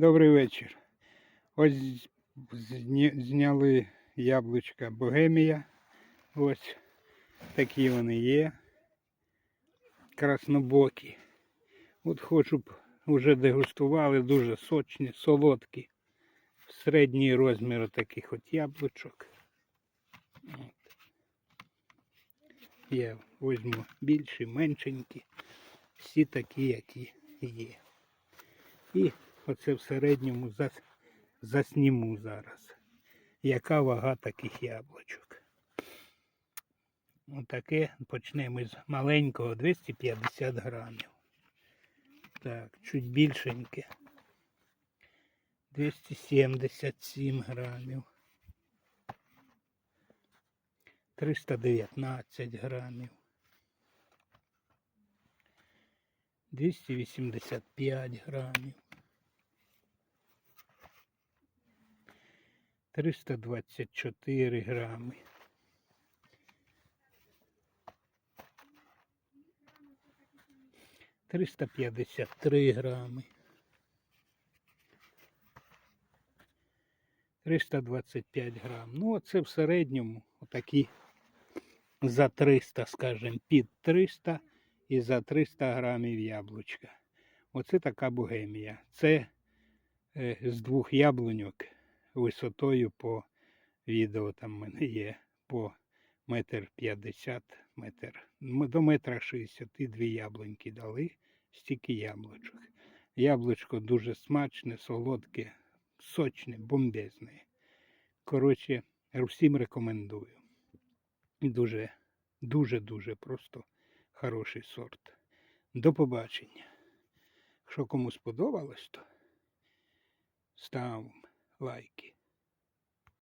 Добрий вечір. Ось зняли яблучка Богемія. Ось такі вони є. Краснобокі. От хочу б вже дегустували, дуже сочні, солодкі. Середній розмір таких от яблучок. От. Я візьму більші, меншенькі. Всі такі, які є. І оце в середньому зас, засніму зараз. Яка вага таких яблучок? Отаке почнемо з маленького 250 грамів. Так, чуть більшеньке. 277 грамів. 319 грамів. 285 грамів. 324 грами. Триста п'ятдесят три грами. Триста двадцять п'ять грам. Ну, оце в середньому отакі за 300, скажімо, під 300 і за 300 грамів яблучка. Оце така богемія. Це е, з двох яблуньок висотою по відео там в мене є по метр п'ятдесят, метр. До метра шістдесят і дві яблуньки дали, стільки яблучок. Яблучко дуже смачне, солодке, сочне, бомбезне. Коротше, всім рекомендую. Дуже, дуже, дуже просто хороший сорт. До побачення. Якщо кому сподобалось, то ставимо like